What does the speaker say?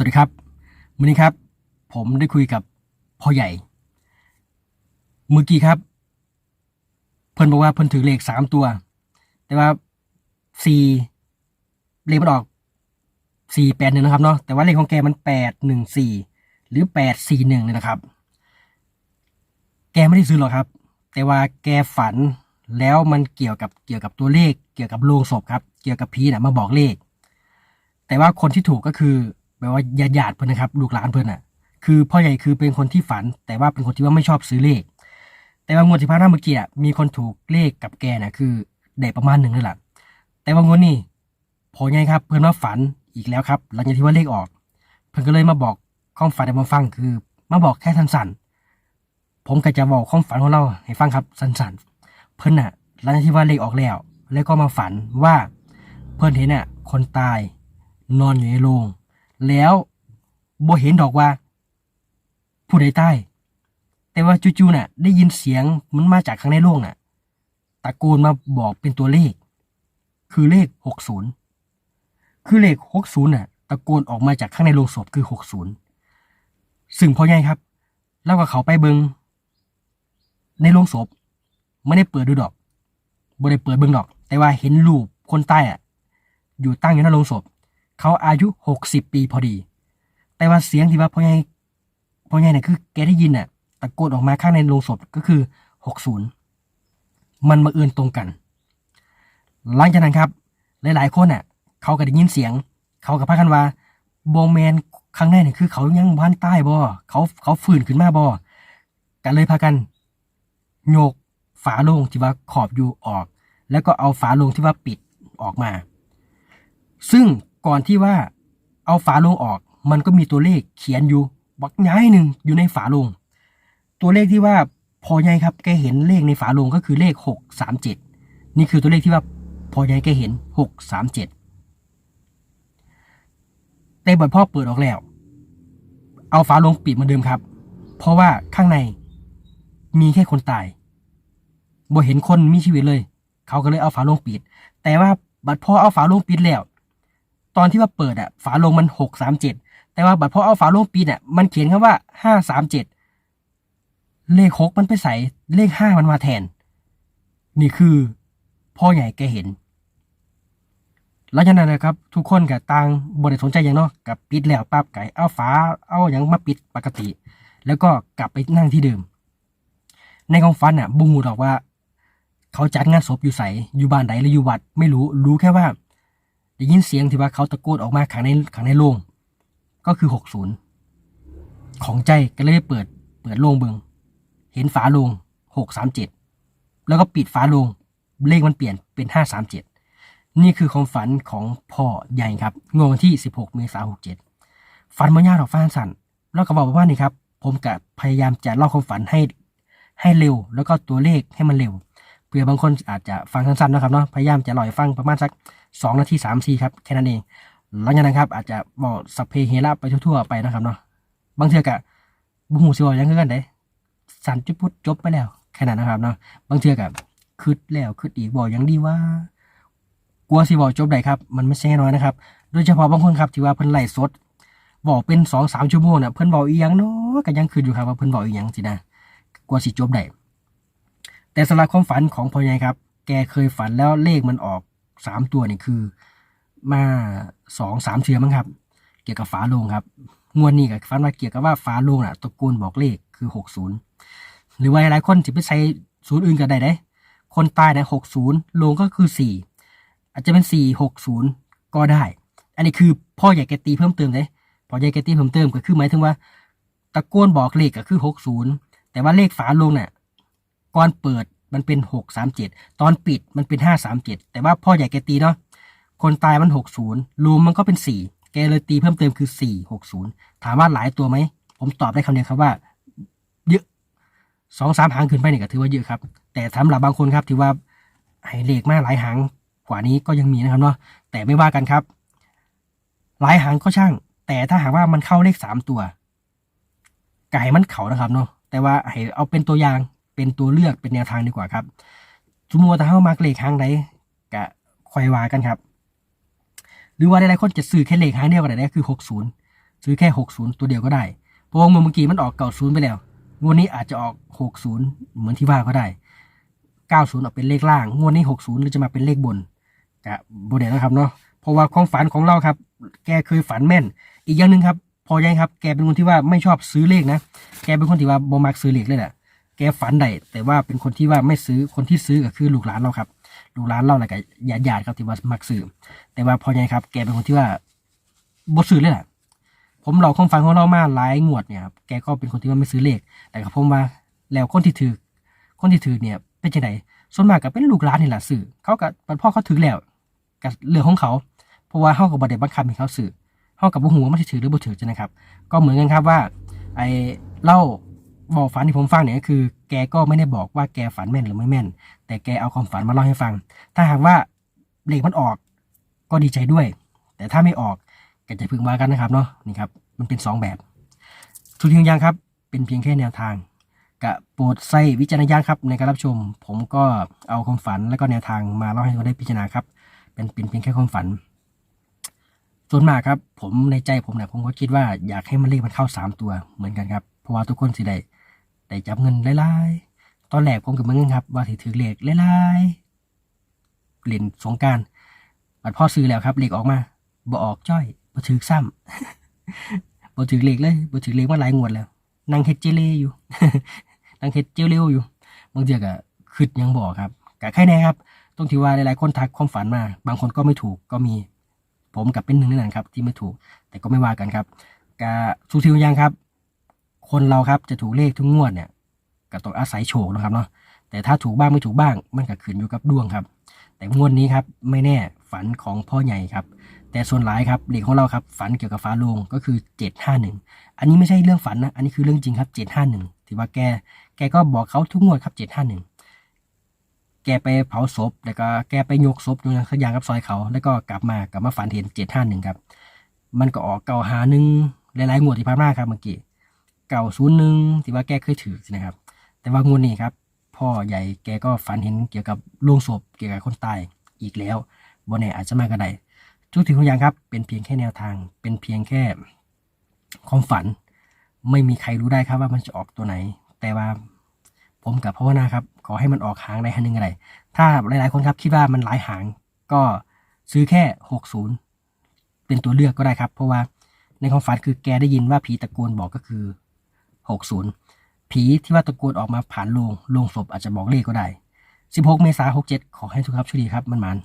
วัสดีครับวันนี้ครับ ผมได้คุยกับพ่อใหญ่ เมื่อกี้ครับ เพิ่นบอกว่าเพิ่นถือเลขสามตัว แต่ว่าสี่เลขมันออกสี่แปดหนึ่งนะครับเนาะแต่ว่าเลขของแกมันแปดหนึ่งสี่หรือแปดสี่หนึ่งเนี่ยนะครับ แกไม่ได้ซื้อหรอกครับ แต่ว่าแกฝันแล้วมันเกี่ยวกับเกี่ยวกับตัวเลข เกี่ยวกับโลงศพครับ เกี่ยวกับผีน่ะมาบอกเลข แต่ว่าคนที่ถูกก็คือ แบบว่าญาติญาติเพิ่อนนะครับ ลูกหลานเพิ่อนอะ คือพ่อใหญ่คือเป็นคนที่ฝัน แต่ว่าเป็นคนที่ว่าไม่ชอบซื้อเลข แต่ว่างวดที่ผ่านมาเมื่อกี้อะมีคนถูกเลขกับแกน่ะคือได้ประมาณหนึ่งเลยล่ะแต่ว่างวดนี้พ่อใหญ่ครับ เพิ่อนมาฝันอีกแล้วครับหลังจากที่ว่าเลขออก เพิ่อนก็เลยมาบอกความฝันให้ผมฟังคือ มาบอกแค่สั้นๆผมก็จะบอกความฝันของเราให้ฟังครับสั้นๆ เพิ่อนน่ะหลังจากที่ว่าเลขออกแล้วแล้วก็มาฝันว่าเพิ่อนเห็นน่ะคนตายนอนอยู่ในโรง แล้วบ่เห็นดอกว่า ผู้ใดใตายแต่ว่าจู่ๆน่ะ ได้ยินเสียงมันมาจากข้างในโรงน่ะ ตะโกนมาบอกเป็นตัวเลข คือเลขหกศูนย์คือเลขหกศูนย์น่ะ ตะโกนออกมาจากข้างในโรงศพคือหกศูนย์ซึ่งพ่อใหญ่ครับเล่ากับเขาไปเบิงในโรงศพไม่ได้เปิดดูดอกบ่ได้เปิดเบิงดอก แต่ว่าเห็นรูปคนใต้อะ อยู่ตั้งอยู่ในโรงศพ เขาอายุหกสิบปีพอดี แต่ว่าเสียงที่ว่าพ่อใหญ่พ่อใหญ่เนี่ยคือแกได้ยินน่ะตะโกนออกมาข้างในโรงศพก็คือหกศูนย์มันมาเอื่นตรงกัน หลังจากนั้นครับ หลายๆคนอะ เขาก็ได้ยินเสียง เขากับพากันว่าโบแมนครั้งแรกเนี่ยคือ เขายังบ้านใต้บ่เขาเขาฝืนขึ้นมาบ่กันเลยพากันโยกฝาโลงที่ว่าขอบอยู่ออก แล้วก็เอาฝาโลงที่ว่าปิดออกมา ซึ่ง ก่อนที่ว่าเอาฝาโลงออก มันก็มีตัวเลขเขียนอยู่บักย้ายหนึ่งอยู่ในฝาโลง ตัวเลขที่ว่าพอใหญ่ครับแกเห็นเลขในฝาโลงก็คือเลขหกสามเจ็ดนี่คือตัวเลขที่ว่าพอใหญ่แกเห็นหกสามเจ็ดแต่บัดพ่อเปิดออกแล้ว เอาฝาโลงปิดเหมือนเดิมครับ เพราะว่าข้างในมีแค่คนตายบ่เห็นคนมีชีวิตเลย เขาก็เลยเอาฝาโลงปิด แต่ว่าบัดพ่อเอาฝาโลงปิดแล้ว อนที่ว่าเปิดอะฝาโลงมันหกสามเจ็ดแต่ว่าบัดพอเอาฝาโลงปิดอะมันเขียนคำว่าห้าสามเจ็ดเลขหกมันไปใส่เลขห้ามันมาแทน นี่คือพ่อใหญ่แกเห็นหลังจากนั้นนะครับ ทุกคนกับต่างบริสนใจอย่างเนาะกับปิดแล้วปั๊บไก่เอาฝาเอาอย่างมาปิดปกติ แล้วก็กลับไปนั่งที่เดิม ในของฟันอะบุงูหรอกว่า เขาจัดงานศพอยู่ใสอยู่บ้านใดหรืออยู่วัด ไม่รู้รู้แค่ว่า ได้ยินเสียงที่ว่าเขาตะโกนออกมาขังในขังในโรงก็คือหกศูนย์ของใจก็เลยเปิด เปิดโรงเบิงเห็นฝาโรงหกสามเจ็ดแล้วก็ปิดฝาโรงเลขมันเปลี่ยนเป็นห้าสามเจ็ดนี่คือความฝันของพ่อใหญ่ครับงวดวันที่สิบหกเมษายนหกเจ็ดฝันมายากหรอกฟ้าสั่นแล้วก็บอกว่านี่ครับ ผมกับพยายามจะเล่าความฝันให้ให้เร็ว แล้วก็ตัวเลขให้มันเร็ว เผื่อบางคนอาจจะฟังสั้นๆนะครับเนาะพยายามจะลอยฟังประมาณสักสองนาทีสามทีครับแค่นั้นเองหลังจากนั้นครับอาจจะบอกสัพเพเฮระไปทั่วๆไปนะครับเนาะบางเทือกะบุหูสิบอกยังกันเด้สันจุดพุทธจบไปแล้วแค่นั้นนะครับเนาะบางเทือกะคืดแล้วคืดอีกบอกยังดีว่ากลัวสิบอกจบได้ครับ มันไม่ใช่น้อยนะครับ โดยเฉพาะบางคนครับที่ว่าเพิ่นไล่สดบอกเป็นสองสามชั่วโมงเนี่ยเพิ่นบอกอีหยังเนาะก็ยังคืนอยู่ครับว่าเพิ่นบอกอีหยังสินะกลัวสิจบได้ แต่สำหรับความฝันของพ่อใหญ่ครับ แกเคยฝันแล้วเลขมันออกสามตัวนี่คือ มาสองสามเชือมั้งครับ เกี่ยวกับฝาโลงครับงวดนี้กับฝันว่าเกี่ยวกับว่าฝาโลงน่ะตะโกนบอกเลขคือหกศูนย์หรือว่าหลายคนจะไปใช้ศูนย์อื่นก็ได้เด้คนตายนะหกศูนย์โลงก็คือสี่อาจจะเป็นสี่หกศูนย์ก็ได้ อันนี้คือพ่อใหญ่แกตีเพิ่มเติมเลยพ่อใหญ่แกตีเพิ่มเติมก็คือหมายถึงว่า ตะโกนบอกเลขก็คือหกศูนย์แต่ว่าเลขฝาโลงน่ะ ก่อนเปิดมันเป็นหกสามเจ็ดตอนปิดมันเป็นห้าสามเจ็ดแต่ว่าพ่อใหญ่แกตีเนาะคนตายมันหกศูนย์รวมมันก็เป็นสี่แกเลยตีเพิ่มเติมคือสี่หกศูนย์ถามว่าหลายตัวไหม ผมตอบได้คำเดียวครับว่า เยอะสองสามหางขึ้นไปเนี่ยก็ถือว่าเยอะครับ แต่สำหรับบางคนครับที่ว่าให้เลขมากหลายหางกว่านี้ก็ยังมีนะครับเนาะแต่ไม่ว่ากันครับ หลายหางก็ช่าง แต่ถ้าหากว่ามันเข้าเลขสามตัวไก่มันเขานะครับเนาะแต่ว่าให้เอาเป็นตัวอย่าง เป็นตัวเลือกเป็นแนวทางดีกว่าครับสมมติว่าเข้ามาเลขหางใดกะคอยวากันครับ หรือว่าหลายๆคนจะซื้อแค่เลขหางเดียวกันได้คือหกศูนย์ซื้อแค่หกศูนย์ตัวเดียวก็ได้เพราะว่าเมื่อกี้มันออกเก่าศูนย์ไปแล้วงวดนี้อาจจะออกหกศูนย์เหมือนที่ว่าก็ได้เก้าศูนย์ออกเป็นเลขล่าง งวดนี้หกศูนย์หรือจะมาเป็นเลขบนกะบเดนะครับเนาะเพราะว่าความฝันของเราครับ แกเคยฝันแม่น อีกอย่างหนึ่งครับ พอยังครับ แกเป็นคนที่ว่าไม่ชอบซื้อเลขนะ แกเป็นคนที่ว่าบ่มักซื้อเลขเลยแหละ แกฝันได้แต่ว่าเป็นคนที่ว่าไม่ซื้อคนที่ซื้อก็คือลูกหลานเราครับ ลูกหลานเราอะไรกับญาติญาติครับที่ว่ามักซื้อแต่ว่าพอยังครับ แกเป็นคนที่ว่าบ่ซื้อเลยแหละผมเราความฝันของเรามาหลายงวดเนี่ยครับแกก็เป็นคนที่ว่าไม่ซื้อเลขแต่กับผมว่าแล้วคนที่ถือคนที่ถือเนี่ยเป็นจังไดส่วนมากก็เป็นลูกหลานนี่แหละซื้อเขากับพ่อเขาถือแล้วกับเรื่องของเขา เพราะว่าเขากับบ่ได้บังคับให้เขาซื้อเท่ากับว่าหัวมันถือหรือบ่ถือจะนะครับ ก็เหมือนกันครับว่า ไอเล่า บอกฝันที่ผมฟังเนี่ยก็คือ แกก็ไม่ได้บอกว่าแกฝันแม่นหรือไม่แม่น แต่แกเอาความฝันมาเล่าให้ฟัง ถ้าหากว่าเลขมันออกก็ดีใจด้วย แต่ถ้าไม่ออกก็จะพึงว่ากันนะครับเนาะนี่ครับมันเป็นสองแบบทุกทีอย่างครับ เป็นเพียงแค่แนวทางกะโปรดใส่วิจารณญาณครับในการรับชม ผมก็เอาความฝันและก็แนวทางมาเล่าให้ทุกคนได้พิจารณาครับ เป็นเป็นเพียงแค่ความฝัน ส่วนมากครับ ผมในใจผมเนี่ยผมก็คิดว่าอยากให้มันเลขมันเข้าสามตัวเหมือนกันครับ เพราะว่าทุกคนสิได้ ได้จับเงินหลายๆตอนแรกผมกับมึงครับ ว่าสิถือเลขหลายๆเล่นสงการบัดพ่อซื้อแล้วครับเหลขออกมาบ่ออกจ้อยบ่ถือซ้ำบ่ถือเหลขเลยบ่ถือเหลขมาหลายงวดแล้วนั่งเฮ็ดเจเลอยู่นั่งเฮ็ดเจเลวอยู่บางเทีก็คิดหยังบอกครับกะแค่แน่ครับตรงที่ว่าหลายๆคนทักความฝันมา บางคนก็ไม่ถูกก็มี ผมกับเป็นหนึ่งในนั้นครับ ที่ไม่ถูก แต่ก็ไม่ว่ากันครับกะสุทิวยังครับ คนเราครับจะถูกเลขทุกงวดเนี่ยก็ต้องอาศัยโชคนะครับเนาะแต่ถ้าถูกบ้างไม่ถูกบ้าง มันก็ขึ้นอยู่กับดวงครับ แต่งวดนี้ครับไม่แน่ฝันของพ่อใหญ่ครับ แต่ส่วนหลายครับเลขของเราครับฝันเกี่ยวกับฟ้าโลงก็คือเจ็ดห้าหนึ่งอันนี้ไม่ใช่เรื่องฝันนะ อันนี้คือเรื่องจริงครับเจ็ดห้าหนึ่งที่ว่าแกแกก็บอกเขาทุกงวดครับเจ็ดห้าหนึ่งแกไปเผาศพแล้วก็แกไปยกศพอยู่สักอย่างกับซอยเขา แล้วก็กลับมากลับมาฝันเห็นเจ็ดห้าหนึ่งครับมันก็ออกเก่าหาหนึ่งหลายๆงวดที่ผ่านมาครับเมื่อกี้ เก่าศูนย์หนึ่งที่ว่าแกเคยถือนะครับ แต่ว่างวดนี้ครับ พ่อใหญ่แกก็ฝันเห็นเกี่ยวกับโลงศพเกี่ยวกับคนตายอีกแล้วบนแน่อาจจะมาก็ได้ทุกทีทุกอย่างครับ เป็นเพียงแค่แนวทาง เป็นเพียงแค่ความฝัน ไม่มีใครรู้ได้ครับว่ามันจะออกตัวไหน แต่ว่าผมกับภาวนาครับ ขอให้มันออกหางใดหางหนึ่งอะไร ถ้าหลายๆคนครับคิดว่ามันหลายหาง ก็ซื้อแค่ 60 เป็นตัวเลือกก็ได้ครับ เพราะว่าในความฝันคือแกได้ยินว่าผีตะโกนบอกก็คือ 60 ผีที่ว่าตะโกนออกมาผ่านโลงโลงศพอาจจะบอกเลขก็ได้ 16 เมษายน67 ขอให้ทุกครับโช่วยดีครับมันมัน